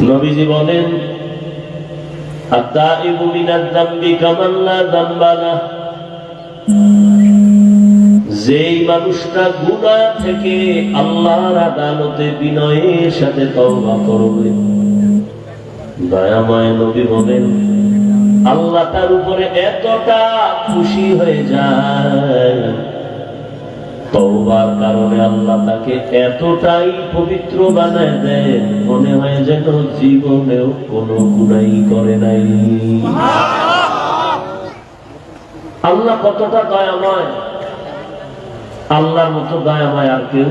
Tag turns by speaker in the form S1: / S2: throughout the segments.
S1: নবীজি বলেন যেই মানুষটা গুণা থেকে আল্লাহর আদালতে বিনয়ের সাথে তওবা করবে। দয়াময় নবী বলেন, আল্লাহ তার উপরে এতটা খুশি হয়ে যায়। তওবার কারণে আল্লাহ তাকে এতটাই পবিত্র বানায় দেয় মনে হয় যেন জীবনেও কোনো গুনাই করে নাই। আল্লাহ কতটা দয়াময় আল্লাহর মতো দয়াময় আর কেউ?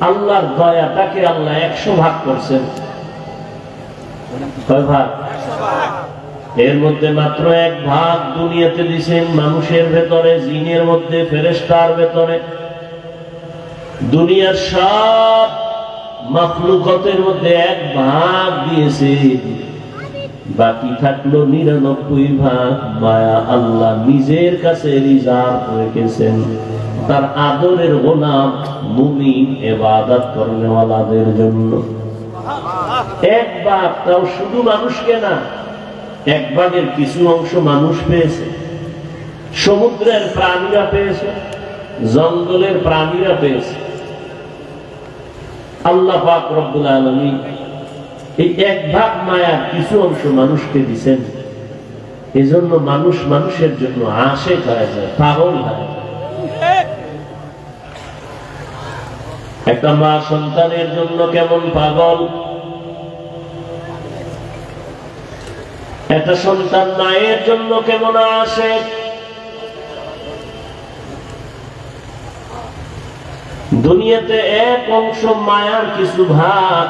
S1: আল্লাহর দয়াটাকে আল্লাহ একশো ভাগ করছেন। কয় ভাগ। এর মধ্যে মাত্র এক ভাগ দুনিয়াতে দিছেন মানুষের ভেতরে, জিনের মধ্যে ফেরেস্তার ভেতরে। দুনিয়ার সব মখলুকতের মধ্যে এক ভাগ দিয়েছে। বাকি থাকল নিরানব্বই ভাগ মায়া আল্লাহ নিজের কাছে রিজার্ভ রেখেছেন। তার আদরের গোলাম মুমিন এবাদত করেওয়ালাদের জন্য। এক ভাগ তাও শুধু মানুষকে না এক ভাগের কিছু অংশ মানুষ পেয়েছে। সমুদ্রের প্রাণীরা পেয়েছে, জঙ্গলের প্রাণীরা পেয়েছে। আল্লাহ পাক আলমী এই এক ভাগ মায়ার কিছু অংশ মানুষকে দিছেন। এজন্য মানুষ মানুষের জন্য আশে হয়ে যায়, পাগল হয়ে একটা মা সন্তানের জন্য কেমন পাগল? একটা সন্তান মায়ের জন্য কেমন আসে? দুনিয়াতে এক অংশ মায়ার কিছু ভাগ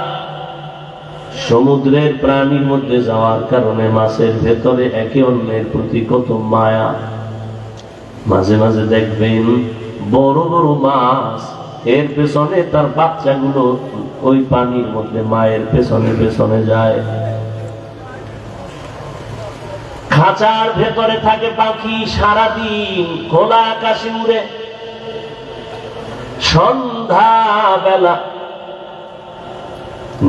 S1: সমুদ্রের প্রাণীর মধ্যে যাওয়ার কারণে মাছের ভেতরে একে অন্যের প্রতি কত মায়া। মাঝে মাঝে দেখবেন বড় বড় মাছ, এর পেছনে তার বাচ্চাগুলো ওই পানির মধ্যে মায়ের পেছনে পেছনে যায়। খাঁচার ভেতরে থাকে পাখি সারাদিন খোলা আকাশে উড়ে। সন্ধ্যা বেলা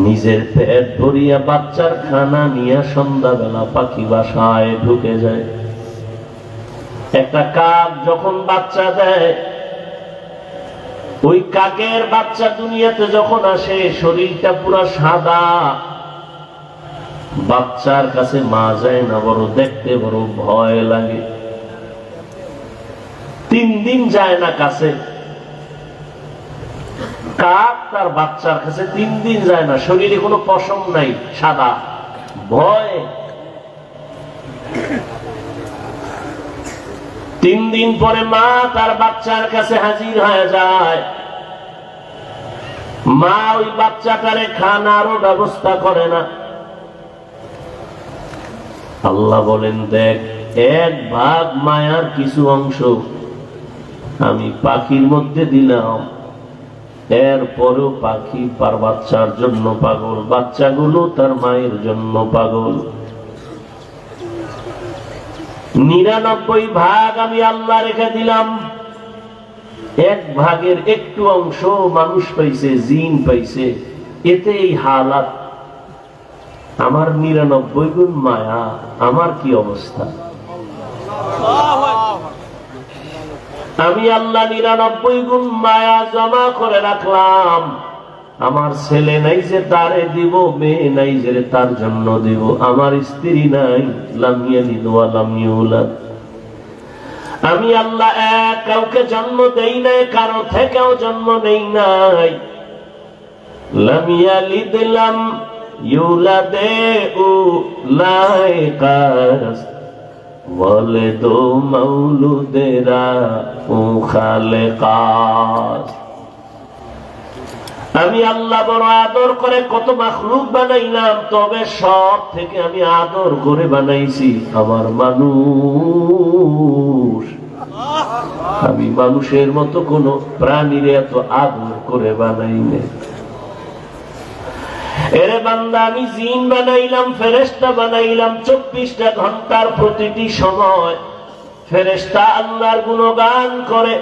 S1: নিজের পেট ভরিয়া বাচ্চার খানা নিয়ে সন্ধ্যাবেলা পাখি বাসায় ঢুকে যায়। একটা কাক যখন বাচ্চা দেয়, ওই কাকের বাচ্চা দুনিয়াতে যখন আসে, শরীরটা পুরো সাদা। বাচ্চার কাছে মা যায় না বড় দেখতে বড় ভয় লাগে। তিন দিন যায় না কাছে। কাক তার বাচ্চার কাছে তিন দিন যায় না। শরীরে কোনো পশম নাই, সাদা। ভয়। তিন দিন পরে মা তার বাচ্চার কাছে হাজির হয়ে যায়। মা ওই বাচ্চাটারে খানারও ব্যবস্থা করে না। আল্লাহ বলেন, দেখ, এক ভাগ মায়ার কিছু অংশ আমি পাখির মধ্যে দিলাম। এরপরও পাখি পার বাচ্চার জন্য পাগল, বাচ্চাগুলো তার মায়ের জন্য পাগল। নিরানব্বই ভাগ আমি আল্লাহ রেখে দিলাম। এক ভাগের একটু অংশ মানুষ পাইছে, জিন পাইছে। এতে এই হালাত আমার নিরানব্বই গুণ মায়া, আমার কি অবস্থা? আমি আল্লাহ নিরানব্বই গুণ মায়া জমা করে রাখলাম। আমার ছেলে নাই যে তারে দিব, মেয়ে নাই যে তার জন্য দিব। আমার স্ত্রী নাই, লামিয়া নিদুয়া লামিউলাদ আমি আল্লাহ এক, কাউকে জন্ম দেই নাই, কারও থেকেও জন্ম নেই নাই। লামিয়া লিদলাম ইউলাদে বলে দো মৌলুদেরা ও খালে কাস আমি আল্লাহ বড় আদর করে কত মাখলুক বানাইলাম, তবে সব থেকে আমি আদর করে বানাইছি আমার মানুষ। আমি মানুষের মতো কোন প্রাণীর এত আদর করে বানাই নাই। এরে বান্দা, আমি জিন বানাইলাম ফেরেস্তা বানাইলাম, চব্বিশটা ঘণ্টার প্রতিটি সময় ফেরেস্তা আল্লাহর গুণগান করে।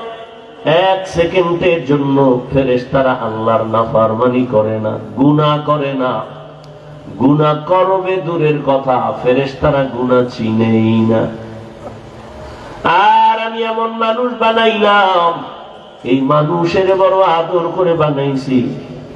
S1: এক সেকেন্ডের জন্য ফেরেস্তারা আল্লাহর নাফারমানি করে না গুণা করে না। গুণা করবে দূরের কথা, ফেরেশতারা গুণা চিনেই না। আর আমি এমন মানুষ বানাইলাম, এই মানুষের বড় আদর করে বানাইছি।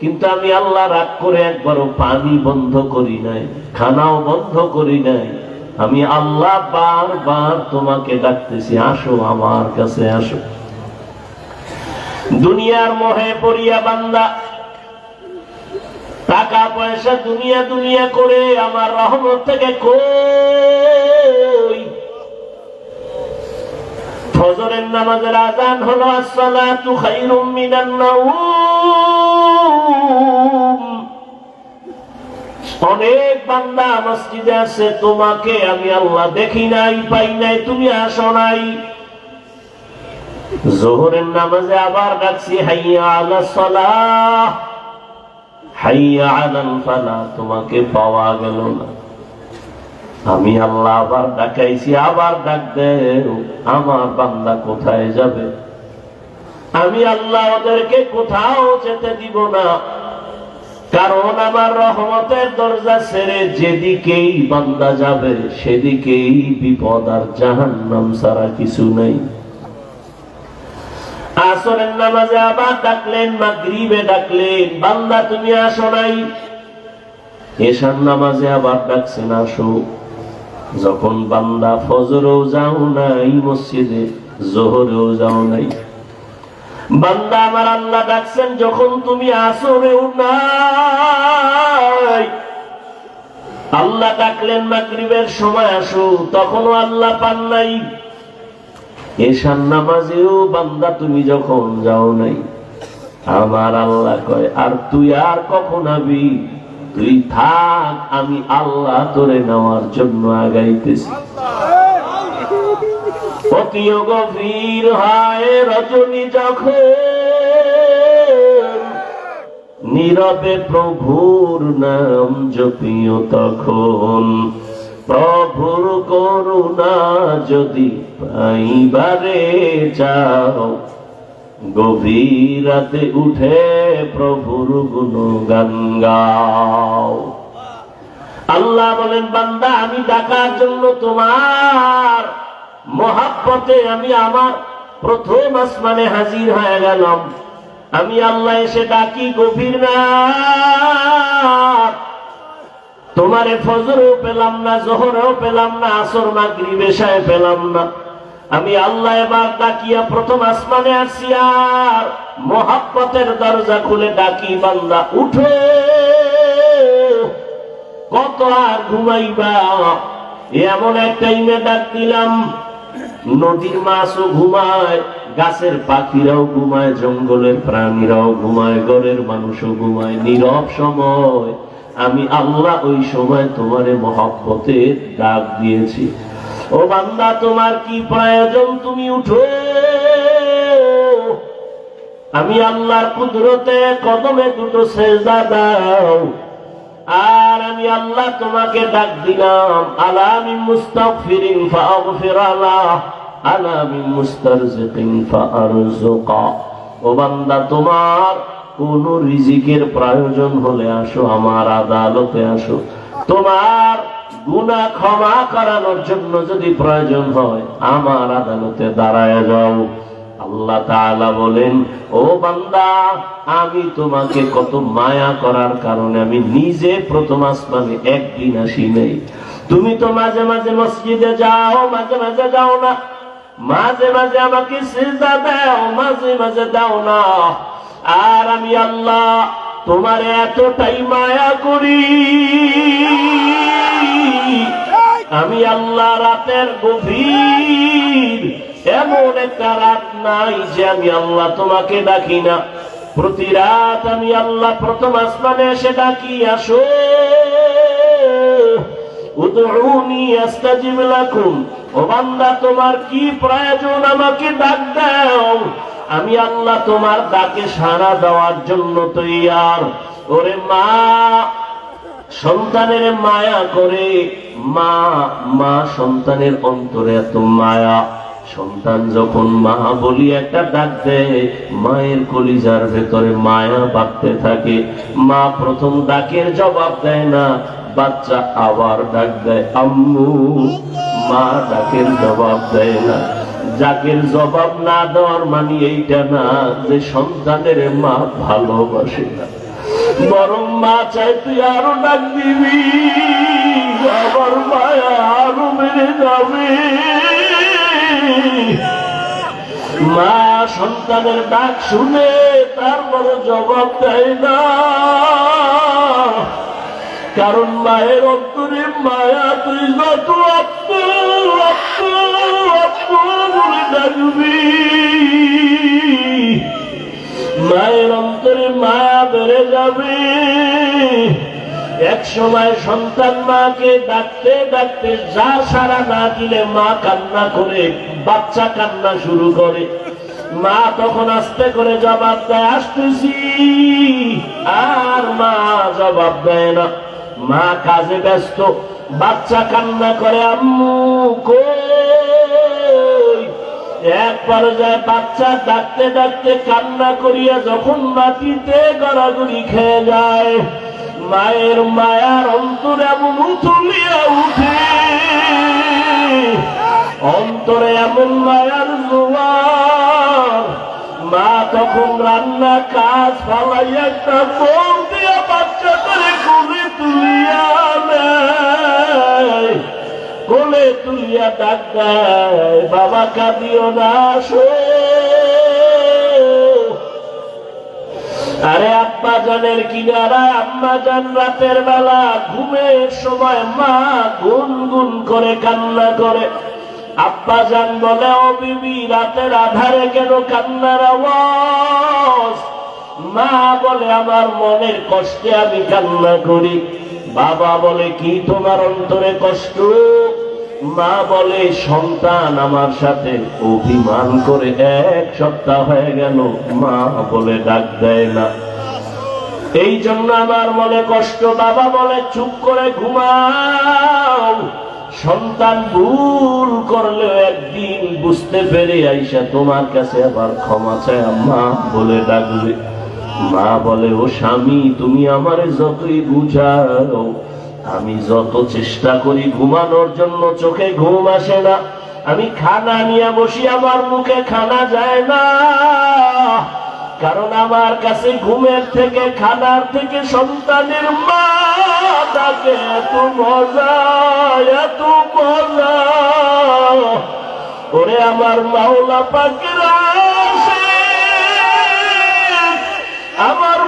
S1: কিন্তু আমি আল্লাহ রাগ করে একবারও পানি বন্ধ করি নাই, খানাও বন্ধ করি নাই। আমি আল্লাহ বারবার তোমাকে ডাকতেছি, আসো আমার কাছে আসো। দুনিয়ার মোহে পড়িয়া বান্দা, টাকা পয়সা দুনিয়া দুনিয়া করে আমার রহমত থেকে কই ফজরের নামাজের আজান হলো, আসসালাতু খাইরুম মিনান নাউম অনেক বান্দা মসজিদে আছে, তোমাকে আমি আল্লাহ দেখি নাই, পাই নাই, তুমি আসো নাই। জোহরের নামাজে আবার ডাকছি, হাইয়া আলা সলাহ। হাইয়া আলাল ফালা, তোমাকে পাওয়া গেল না। আমি আল্লাহ আবার ডাকাইছি, আবার ডাক আমার বান্দা কোথায় যাবে? আমি আল্লাহ ওদেরকে কোথাও যেতে দিব না। কারণ আমার রহমতের দরজা ছেড়ে যেদিকেই বান্দা যাবে, সেদিকেই বিপদ আর জাহান্নাম ছাড়া কিছু নেই। আসরের নামাজে আবার ডাকলেন, মাগরিবে ডাকলেন, বান্দা তুমি আসো নাই। এসার নামাজে আবার ডাকছেন, আসো। যখন বান্দা ফজরেও যাও নাই, মসজিদে জোহরেও যাও নাই। বান্দা আমার আল্লাহ ডাকছেন, যখন তুমি আসরেও নাই আল্লাহ ডাকলেন মাগরিবের সময় আসো, তখনও আল্লাহ পান নাই। এশার নামাজেও বান্দা তুমি যখন যাও নাই, আমার আল্লাহ কয়, আর তুই আর কখন আবি? তুই থাক, আমি আল্লাহ তোরে নেওয়ার জন্য আগাইতেছি। অতিও গভীর হয় রজনী যখন নীরবে প্রভুর নাম জপিও তখন, প্রভুর করুণা যদি পাইবারে চাও গভীর রাতে উঠে প্রভুর গুণগান গাও। আল্লাহ বলেন, বান্দা, আমি ডাকার জন্য তোমার মহাব্বতে আমি আমার প্রথম আসমানে হাজির হয়ে গেলাম। আমি আল্লাহ এসে ডাকি, গভীর না। তোমারে ফজরেও পেলাম না, জোহরেও পেলাম না, আসর মাগরিব এশায় পেলাম না। আমি আল্লাহ এবার ডাকিয়া প্রথম আসমানে আসি আর মহাব্বতের দরজা খুলে ডাকি, বান্দা উঠো। কত আর ঘুমাইবা? এমন এক টাইমে ডাক দিলাম, নদীর মাছও ঘুমায়, গাছের পাখিরাও ঘুমায়, জঙ্গলের প্রাণীরাও ঘুমায়, ঘরের মানুষও ঘুমায়, নীরব সময়। আমি আল্লাহ ওই সময় তোমারে মহব্বতে ডাক দিয়েছি। ও বান্দা, তোমার কি প্রয়োজন? তুমি উঠো। আমি আল্লাহর কুদরতে, কদমে দুটো সেজদা দাও। আর আমি আল্লাহ তোমাকে ডাক দিলাম আলামি মুস্তাগফিরিন ফাগফির আলাহ আলামি মুস্তারজিকিন ফারজুকা ও বান্দা, তোমার কোন রিজিকের প্রয়োজন হলে আসো, আমার আদালতে আসো। তোমার গুনাহ ক্ষমা করানোর জন্য যদি প্রয়োজন হয়, আমার আদালতে দাঁড়ায় যাও। আল্লাহ তাআলা বলেন, ও বান্দা, আমি তোমাকে কত মায়া করার কারণে আমি নিজে প্রথম আসমানে একদিন আসি নাই। তুমি তো মাঝে মাঝে মসজিদে যাও, মাঝে মাঝে যাও না। মাঝে মাঝে আমাকে সিজদা দাও, মাঝে মাঝে দাও না। আর আমি আল্লাহ তোমার এতটাই মায়া করি। আমি আল্লাহ রাতের গভীর, এমন একটা রাত নাই যে আমি আল্লাহ তোমাকে ডাকি না। প্রতি রাত আমি আল্লাহ প্রথম আসমানে এসে ডাকি, আসো তোমার কি প্রয়োজন? আমাকে ডাক দাও। আমি আল্লাহ তোমার ডাকে সাড়া দেওয়ার জন্য তৈয়ার। ওরে মা সন্তানের মায়া করে, মা মা সন্তানের অন্তরে এত মায়া। সন্তান যখন মা বলি একটা ডাক দেয়, মায়ের কলিজার ভেতরে মায়া বাঁধতে থাকে। মা প্রথম ডাকের জবাব দেয় না, বাচ্চা আবার ডাক দেয়, আম্মু, মা ডাকের জবাব দেয় না। যাকের জবাব না দেওয়ার মানে এইটা না যে সন্তানের মা ভালোবাসে না। বরং মা চাই তুই আরও ডাক দিবি আমার মায়া আরও বেড়ে যাবে। মা সন্তানের ডাক শুনে জবাব দেয় না। কারণ মায়ের অন্তরে মায়া তুই যত বলে ডাকবি। যাবে এক সময় সন্তান মাকে ডাকতে ডাকতে যা সারা না দিলে মা কান্না করে, বাচ্চা কান্না শুরু করে। মা তখন আস্তে করে জবাব দেয়, আসতেছি। আর মা জবাব দেয় না। মা কাজে ব্যস্ত, বাচ্চা কান্না করে, আম্মু, কই? এক পর্যায়ে বাচ্চা ডাকতে ডাকতে কান্না করিয়া যখন মাটিতে গড়াগড়ি খেয়ে যায়, মায়ের মায়ার অন্তর এমন উথুলিয়া উঠে। অন্তরে এমন মায়ার জোয়ার, মা তখন রান্না কাজ ফালাইয়া একটা বউ দিয়া বাচ্চা করে কোলে তুলিয়া নেয়। কোলে তুলিয়া ডাক বাবা কাঁদিও না আসো আরে আব্বা জানের কিনারা আম্মা জান রাতের বেলা ঘুমের সময় মা গুন গুন করে কান্না করে। আব্বা জান বলে, ও বিবি, রাতের আধারে কেন কান্নার আওয়াজ? মা বলে, আমার মনের কষ্টে আমি কান্না করি। বাবা বলে, কি তোমার অন্তরে কষ্ট? মা বলে, সন্তান আমার সাথে অভিমান করে এক সপ্তাহ হয়ে গেল। মা বলে, ডাক দেয় না। এই জন্য আমার মনে কষ্ট। বাবা বলে, চুপ করে ঘুমাও। সন্তান ভুল করলেও একদিন বুঝতে পেরে আইসা তোমার কাছে আবার ক্ষমা চায়। মা বলে, ডাকবে। মা বলে, ও স্বামী, তুমি আমারে যতই বুঝাও আমি যত চেষ্টা করি ঘুমানোর জন্য চোখে ঘুম আসে না। আমি খানা নিয়ে বসি আমার মুখে খানা যায় না। কারণ আমার কাছে ঘুমের থেকে খানার থেকে সন্তানের মা তাকে এত মজা এত মজা। ওরে আমার মাওলা আশিক, আমার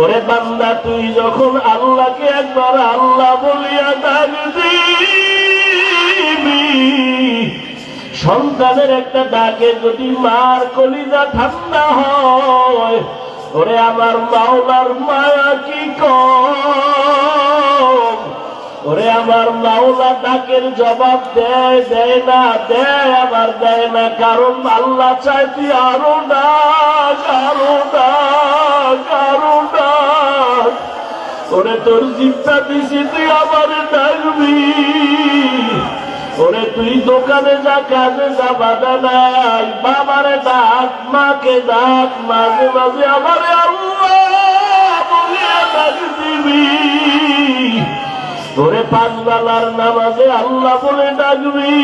S1: ওরে বান্দা, তুই যখন আল্লাহকে একবার আল্লাহ বলিয়া দিবি সন্তানের একটা ডাকে যদি মার কলিজা ঠান্ডা হয়, ওরে আমার মাওলার মায়া কি কম? ওরে আমার মাওলা ডাকের জবাব দেয় দেয় না, দেয় আবার দেয় না, কারণ আল্লাহ চায় তুই আরও ডাক আরও ডাক ওরে তোর জিপটা দিছি, তুই আবার ডাকবি। ওরে তুই দোকানে যা, কাজে যা, বাধা নাই। বাবারে ডাক, মাকে ডাক, মাঝে মাঝে আমারে দিবি। তোরে পাঁচবেলার নামাজে আল্লাহ বলে ডাকবি।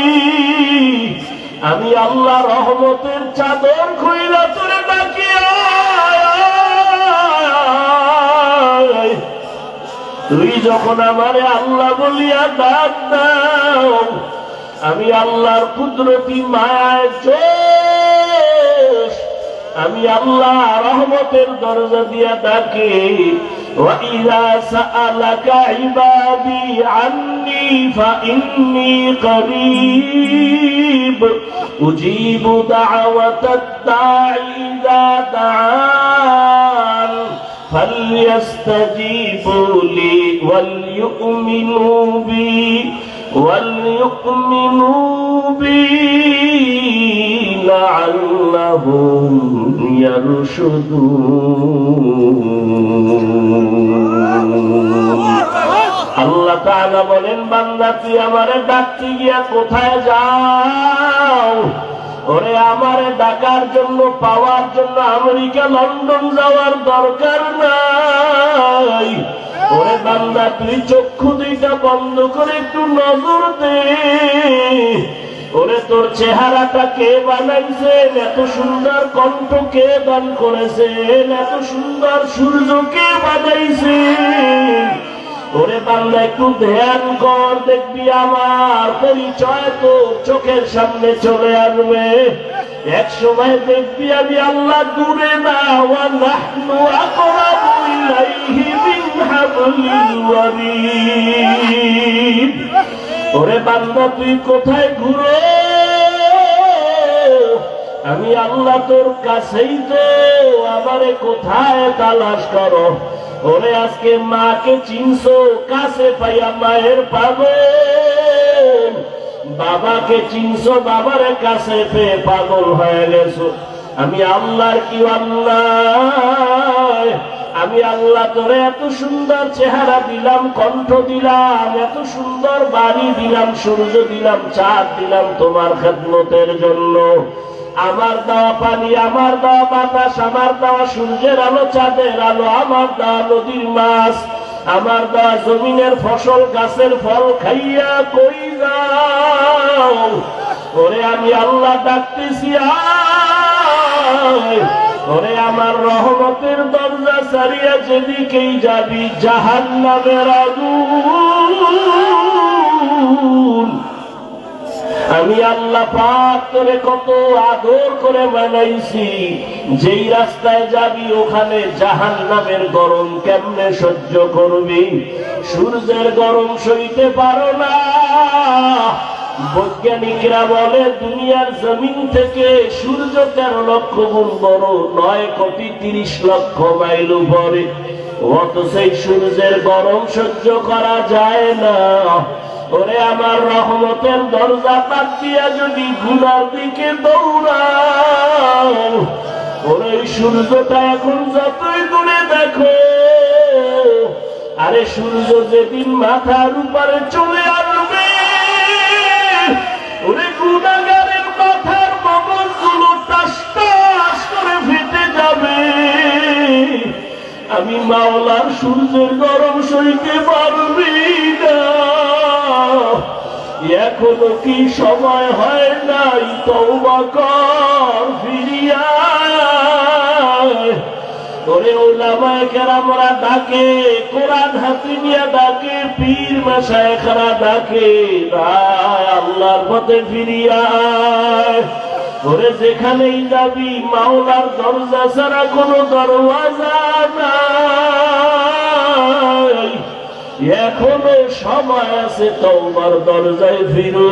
S1: আমি আল্লাহ রহমতের চাদর খুইলা যখন আমারে আল্লাহ বলিয়া ডাক দাও আমি আল্লাহর কুদরতি মায়ায় চোষ আমি আল্লাহ রহমতের দরজা দিয়া ডাকি وإذا سألك عبادي عني فإني قريب أجيب دعوة الداعي إذا دعان فليستجيبوا لي وليؤمنوا بي وليؤمنوا بي لعلهم يرشدون আল্লাহ তাআলা বলেন বান্দা তুই আমারে ডাকতে গিয়া কোথায় যাও ওরে আমারে ডাকার জন্য, পাওয়ার জন্য আমেরিকা, লন্ডন যাওয়ার দরকার নাই। ওরে বান্দা, তুই চক্ষু দুইটা বন্ধ করে একটু নজর দে। ওরে তোর চেহারাটা কে বানাইছেন? এত সুন্দর কণ্ঠ কে দান করেছেন? এত সুন্দর সূর্য কে ওরে বাংলা একটু ধ্যান কর, দেখবি আমার পরিচয় তো চোখের সামনে চলে আসবে। এক সময় দেখবি আমি আল্লাহ দূরে না ওরে বান্দা, তুই কোথায় ঘুরে? আমি আল্লাহ তোর কাছেই তো, আমারে কোথায় তালাশ করো? ওরে আজকে মাকে চিনছো, কাছে পাইয়া মায়ের পাগল। বাবাকে চিনছো, বাবার কাছে পেয়ে পাগল হয়ে গেছো। আমি আল্লাহর কি আল্লাহ? আমি আল্লাহ তোরে এত সুন্দর চেহারা দিলাম, কণ্ঠ দিলাম, এত সুন্দর বাড়ি দিলাম, সূর্য দিলাম, চাঁদ দিলাম তোমার খেদমতের জন্য। আমার দেওয়া পানি, আমার দেওয়া বাতাস, আমার দেওয়া সূর্যের আলো, চাঁদের আলো, আমার দেওয়া নদীর মাছ, আমার দেওয়া জমিনের ফসল, গাছের ফল খাইয়া কই যাও? ওরে আমি আল্লাহ ডাকতেছি ওরে আমার রহমতের দরজা সারিয়া যেদিকেই যাবি জাহান আগুন। আমি আল্লাহ পাক তোরে কত আদর করে বানাইছি যেই রাস্তায় যাবি, ওখানে জাহান নামের গরম কেমনে সহ্য করবি? সূর্যের গরম সইতে পারো না। বৈজ্ঞানিকরা বলে, দুনিয়ার জমিন থেকে সূর্য তেরো লক্ষ গুণ বড়, নয় কোটি তিরিশ লক্ষ মাইল উপরে। অত সেই সূর্যের গরম সহ্য করা যায় না। ওরে আমার রহমতের দরজা পাক দিয়া যদি গুনার দিকে ওরে সূর্যটা এখন যতই দূরে দেখো, আরে সূর্য যেদিন মাথার উপরে চলে আসবে, ওরে গুণাগারের মাথার মগজগুলো টাস টাস করে ফেটে যাবে। আমি মাওলার সূর্যের গরম সইতে পারবি এখনও কি সময় হয় নাই? তৌবা কর, ফিরিয়া ওরে ওলামায় কেরামরা ডাকে, কোরআন হাতে নিয়ে ডাকে, পীর মাসায়খরা ডাকে আল্লাহর পথে ফিরিয়া। ওরে যেখানেই যাবি, মাওলার দরজা ছাড়া কোনো দরওয়াজা নাই। এখনও সময় আছে তোমার দরজায় ফিরু।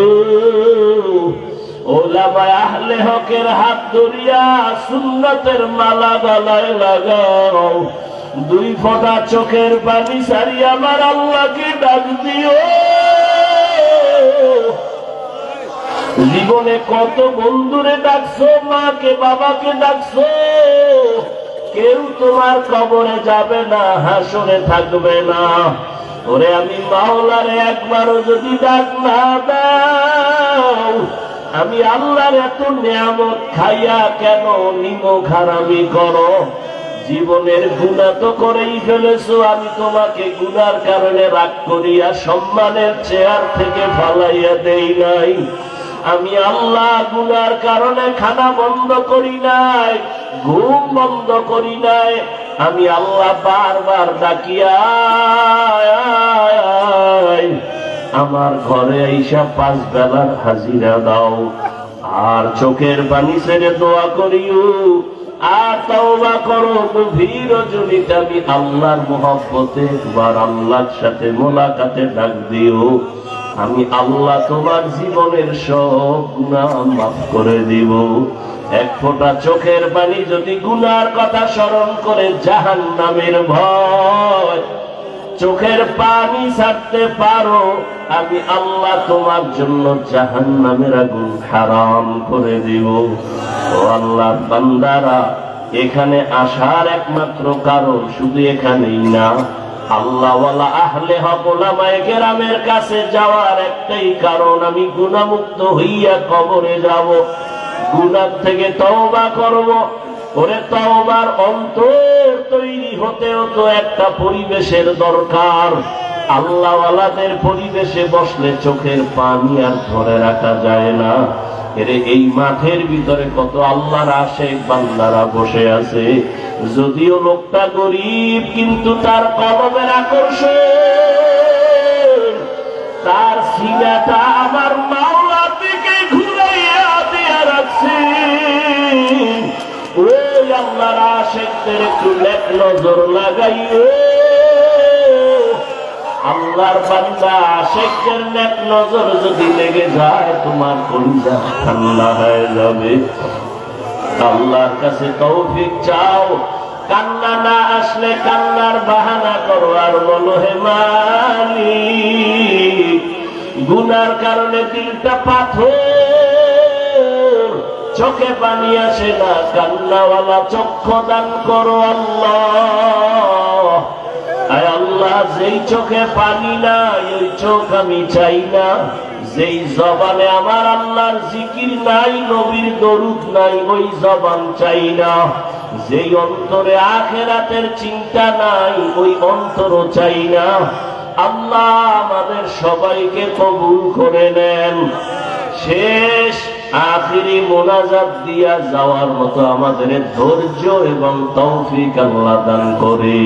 S1: ওলামায় আহলে হকের হাত ধরিয়া সুন্নতের মালা গলায় লাগাও। দুই ফোঁটা চোখের পানি সারি আমার আল্লাহকে ডাক দিও। জীবনে কত বন্ধুরে ডাকছো, মাকে, বাবাকে ডাকছো। কেউ তোমার কবরে যাবে না, হাসরে থাকবে না। ওরে আমি মাওলারে একবারও যদি ডাক না দাও, আমি আল্লাহর এত নিয়ামত খাইয়া কেন নিমো খারামি করো? জীবনের গুণা তো করেই ফেলেছো, আমি তোমাকে গুনার কারণে রাগ করিয়া সম্মানের চেয়ার থেকে ফালাইয়া দেই নাই। আমি আল্লাহ গুনার কারণে খানা বন্ধ করি নাই। ঘুম বন্ধ করি নাই। আমি আল্লাহ বারবার ডাকিয়া আমার ঘরে আইসা পাঁচ বেলার হাজিরা দাও। আর চোখের পানি ছেড়ে দোয়া করিও। আর করো, গভীর রজনীতে আমি আল্লাহর মহব্বতে একবার আল্লাহর সাথে মোলাকাতে ডাক দিও। আমি আল্লাহ তোমার জীবনের সব গুনাহ মাফ করে দিব। এক ফোঁটা চোখের পানি যদি গুনার কথা স্মরণ করে জাহান নামের ভয়, চোখের পানি ছাড়তে পারো, আমি আল্লাহ তোমার জন্য জাহান নামের আগুন হারাম করে দিব। আল্লাহ, বান্দারা, এখানে আসার একমাত্র কারণ শুধু এখানেই না, আল্লাহওয়ালা আহলে হকলামায় গ্রামের কাছে যাওয়ার একটাই কারণ, আমি গুণামুক্ত হইয়া কবরে যাব। গুনার থেকে তওবা করব। ওরে তওবার অন্তর তৈরি হতেও তো একটা পরিবেশের দরকার। আল্লাহওয়ালাদের পরিবেশে বসলে চোখের পানি আর ধরে রাখা যায় না। এরে এই মাঠের ভিতরে কত আল্লাহর আশেক বান্দারা বসে আছে। যদিও লোকটা গরিব, কিন্তু তার কলমের আকর্ষণ, তার সিনাটা আমার মাওলা আল্লাহর আশেকদের একটু লেখ নজর লাগাইও। আল্লাহর বান্দা আশেকদের নেক নজর যদি লেগে যায়, তোমার কলিজা ঠান্ডা হয়ে যাবে। আল্লাহর কাছে তৌফিক চাও। কান্না না আসলে কান্নার বাহানা করো আর বলো, হে মালিক, গুনার কারণে দিলটা পাথর চোখে পানি আসে না, কান্নাওয়ালা চক্ষু দান করো আল্লাহ। আল্লাহ, যেই চোখে পানি নাই, ওই চোখ আমি চাই না। যেই জবানে আমার আল্লাহর জিকির নাই, নবীর দরুদ নাই, ওই জবান চাই না। যেই অন্তরে আখেরাতের চিন্তা নাই, ওই অন্তরও চাই না। আল্লাহ আমাদের সবাইকে কবুল করে নেন। শেষ আখিরি মোনাজাত দিয়া যাওয়ার মতো আমাদের ধৈর্য এবং তৌফিক আল্লাহ দান করে।